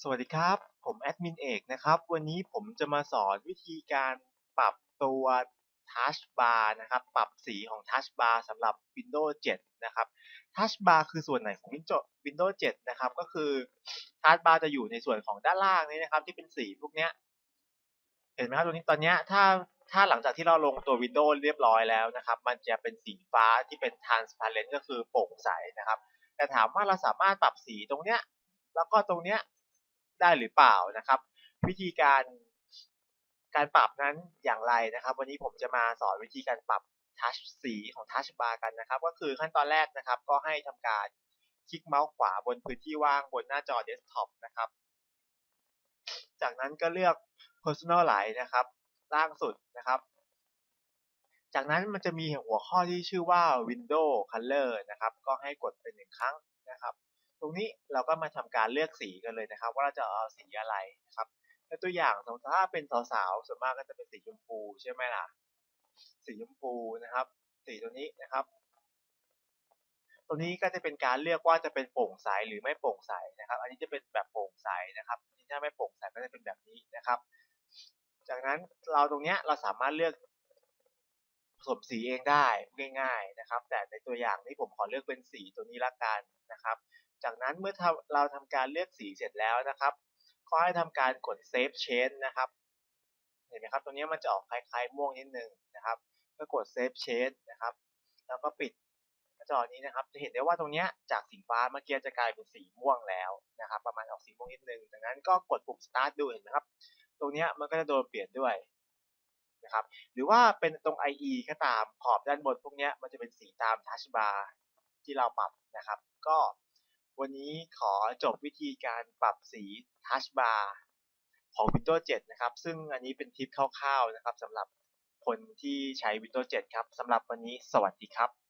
สวัสดีครับ ผมแอดมินเอกนะครับ วันนี้ผมจะมาสอนวิธีการปรับตัว Touch Bar นะครับ ปรับสีของ Touch Bar สำหรับ Windows 7 นะครับ Touch Bar คือส่วนไหนของ Windows 7 นะครับ ก็คือ Touch Bar จะอยู่ในส่วนของด้านล่างนี้นะครับ ที่เป็นสีพวกเนี้ย เห็นไหมครับตรงนี้ตอนนี้ถ้าถ้าหลังจากที่เราลงตัว Windows เรียบร้อยแล้วนะครับ มันจะเป็นสีฟ้าที่เป็น transparent ก็คือโปร่งใสนะครับ แต่ถามว่าเราสามารถปรับสีตรงเนี้ย แล้วก็ตรงเนี้ย ได้หรือเปล่านะครับ วิธีการการปรับนั้นอย่างไรนะครับ วันนี้ผมจะมาสอนวิธีการปรับทัชสีของทัชบาร์กันนะครับ ก็คือขั้นตอนแรกนะครับ ก็ให้ทำการคลิกเมาส์ขวาบนพื้นที่ว่างบนหน้าจอเดสก์ท็อปนะครับ จากนั้นก็เลือก Personalize นะครับ ล่างสุดนะครับ จากนั้นมันจะมีหัวข้อที่ชื่อว่า Window Color นะครับ ก็ให้กดเป็นหนึ่งครั้งนะครับ ตรงนี้เราก็มาทำการเลือกสีกันเลยนะครับ ว่าเราจะเอาสีอะไรนะครับในตัวอย่างสมมติถ้าเป็นสาวๆส่วนมากก็จะเป็นสีชมพูใช่ไหมล่ะ สีชมพูนะครับ สีตัวนี้นะครับ ตัวนี้ก็จะเป็นการเลือกว่าจะเป็นโปร่งใสหรือไม่โปร่งใสนะครับ อันนี้จะเป็นแบบโปร่งใสนะครับอันนี้ถ้าไม่โปร่งใสก็จะเป็นแบบนี้นะครับ จากนั้นเราตรงนี้เราสามารถเลือก ผสมสีเองได้ง่าย ๆนะครับ แต่ในตัวอย่างนี้ผมขอเลือกเป็นสีตัวนี้ละกันนะครับ จากนั้นเมื่อเราทำการเลือกสีเสร็จแล้วนะครับ ก็ให้ทำการกด Save Change นะครับ เห็นไหมครับตรงนี้มันจะออกคล้ายๆ ม่วงนิดนึงนะครับก็กด Save Change นะครับ แล้วก็ปิดหน้าจอนี้นะครับ จะเห็นได้ว่าตรงนี้จากสีฟ้าเมื่อกี้จะกลายเป็นสีม่วงแล้วนะครับ ประมาณออกสีม่วงนิดนึงดังนั้นก็กดปุ่ม Start ดูเห็นไหมครับ ตรงนี้มันก็จะโดนเปลี่ยนด้วย นะครับหรือว่าเป็นตรง IE ก็ตามขอบด้านบนพวกนี้มันจะเป็นสีตามทัชบาร์ที่เราปรับนะครับ ก็วันนี้ขอจบวิธีการปรับสีทัชบาร์ของ Windows 7 นะครับ ซึ่งอันนี้เป็นทิปคร่าวๆนะครับสำหรับคนที่ใช้ Windows 7 ครับสำหรับวันนี้สวัสดีครับ